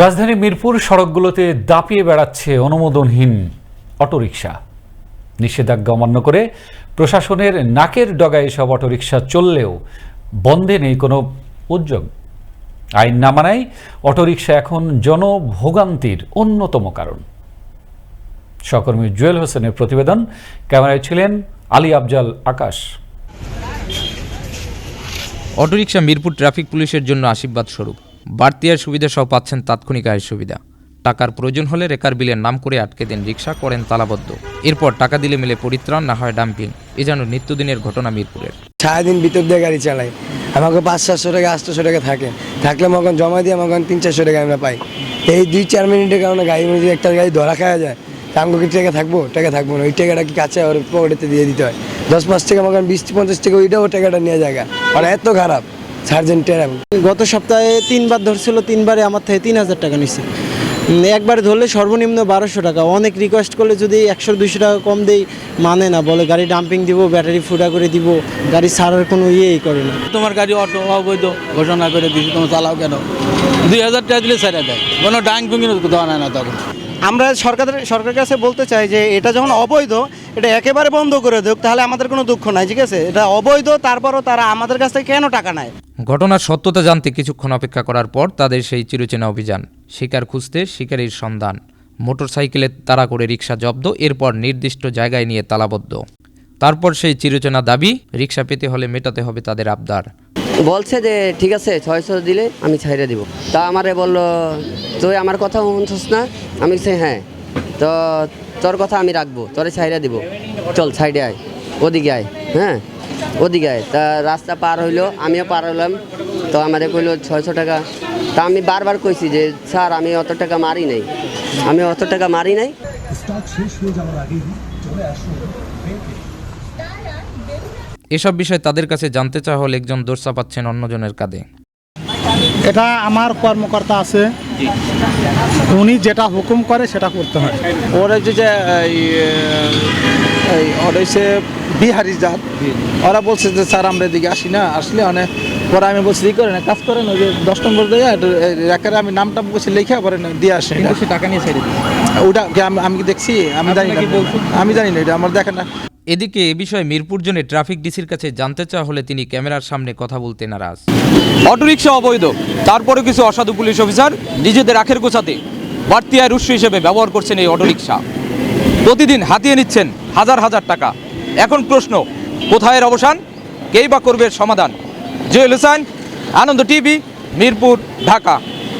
রাজধানী মিরপুর সড়কগুলোতে দাপিয়ে বেড়াচ্ছে অনুমোদনহীন অটোরিকশা। নিষেধাজ্ঞা অমান্য করে প্রশাসনের নাকের ডগায় সব অটোরিকশা চললেও বন্ধে নেই কোনো উদ্যোগ। আইন না মানায় অটোরিকশা এখন জনভোগান্তির অন্যতম কারণ। সহকর্মী জুয়েল হোসেনের প্রতিবেদন। ক্যামেরায় ছিলেন আলী আফজাল আকাশ। অটোরিকশা মিরপুর ট্রাফিক পুলিশের জন্য আশীর্বাদ স্বরূপ। বাড়তি আয়ের সুবিধা সহ পাচ্ছেন তাৎক্ষণিক আয়ের সুবিধা। টাকার প্রয়োজন হলে রেকার বিলের নাম করে আটকে দেন, রিক্সা করেন তালাবদ্ধ। এরপর টাকা দিলে মিলে পরিত্রাণ, না হয় ডাম্পিং। এ যেন নিত্যদিনের ঘটনা মিরপুরের। সারাদিন ভিতর দিয়ে গাড়ি চালাই। আমাকে পাঁচ সাতশো টাকা, আটশো টাকা থাকে। থাকলে আমাকে জমা দিয়ে আমাকে তিন চারশো টাকা আমরা পাই। এই দুই চার মিনিটের কারণে গাড়ি মধ্যে একটা গাড়ি ধরা খাওয়া যায়। তা আমাকে কি টাকা থাকব? টাকা থাকব না। ওই টাকাটা কি কাছে ওর পকেটেতে দিয়ে দিতে হয়? দশ পাঁচ টাকা, আমাকে বিশ, পঞ্চাশ টাকা, ওইটাও টাকাটা নিয়ে জায়গা আর এত খারাপ। সার্জেন্টের গত সপ্তাহে তিনবার ধরছিল তিনবারে আমার থেকে তিন হাজার টাকা নিচ্ছে একবার ধরলে সর্বনিম্ন বারোশো টাকা। অনেক রিকোয়েস্ট করলে যদি একশো দুইশো টাকা কম দেই মানে না বলে গাড়ি ডাম্পিং দিব ব্যাটারি ফুটা করে দিব গাড়ি সারার কোনো ইয়েই করে না। তোমার গাড়ি অটো অবৈধ ঘোষণা করে দিয়েছি তোমার চালাও কেন? দুই হাজার টাকা দিলে ছেড়ে দেয়। কোনো ডাইং পুঙ্গি দেওয়া নেয় না তখন। আমরা সরকারের সরকারের কাছে বলতে চাই যে এটা যখন অবৈধ এটা একেবারে বন্ধ করে দেক তাহলে আমাদের কোনো দুঃখ নাই ঠিক আছে? এটা অবৈধ তারপরও তারা আমাদের কাছ থেকে কেন টাকা নেয়? ঘটনার সত্যতা জানতে কিছুক্ষণ অপেক্ষা করার পর তাদের সেই চিরচেনা অভিযান শিকার খুঁজতে শিকারীর সন্ধান মোটরসাইকেলে তাড়া করে রিক্সা জব্দ এরপর নির্দিষ্ট জায়গায় নিয়ে তালাবদ্ধ। তারপর সেই চিরচেনা দাবি রিক্সা পেতে হলে মেটাতে হবে তাদের আবদার। বলছে যে ঠিক আছে ছয়শো দিলে আমি ছাইড়ে দিব। তা আমারে বলল তুই আমার কথা শুনছস না? আমি বলছি হ্যাঁ তো তোর কথা আমি রাখব, তোরে ছাইড়ে দিব। চল সাইডে আয়, ওদিকে আয় হ্যাঁ ওদিকে আয়। তা রাস্তা পার হইল, আমিও পার হলাম। তো আমারে কইলো, ছয়শো টাকা। তা আমি বারবার কইছি যে, স্যার, আমি অত টাকা মারি নাই। আমি অত টাকা মারি নাই। এসব বিষয় তাদের কাছে জানতে চাওয়া হলে একজন দোষ চাপাচ্ছেন অন্যজনের কাঁধে। এটা আমার কর্মকর্তা আছে। উনি যেটা হুকুম করে সেটা করতে হয়। ওরা যে যে ওরা হচ্ছে বিহারি জাত। ওরা বলছে যে স্যার আমরা এদিকে আসি না আসলে অনেক পরে আমি বলছি ই করেন কাজ করেন ওই যে দশ নম্বর দিয়ে আমি নামটা বলছি লিখে পরে দিয়ে আসে টাকা নিয়ে ছেড়ে ওটা আমি দেখছি? আমি জানি না। আমি জানি না এটা আমার দেখেন না। এদিকে এ বিষয়ে মিরপুর জোনে ট্রাফিক ডিসির কাছে জানতে চাওয়া হলে তিনি ক্যামেরার সামনে কথা বলতে নারাজ। অটোরিকশা অবৈধ। তারপরে কিছু অসাধু পুলিশ অফিসার নিজেদের আখের গোছাতে বাড়তি আয়ের উৎস হিসেবে ব্যবহার করছেন এই অটোরিকশা। প্রতিদিন হাতিয়ে নিচ্ছেন হাজার হাজার টাকা। এখন প্রশ্ন কোথায় এর অবসান? কেই বা করবে সমাধান? জুয়েল হোসেন, আনন্দ টিভি, মিরপুর, ঢাকা।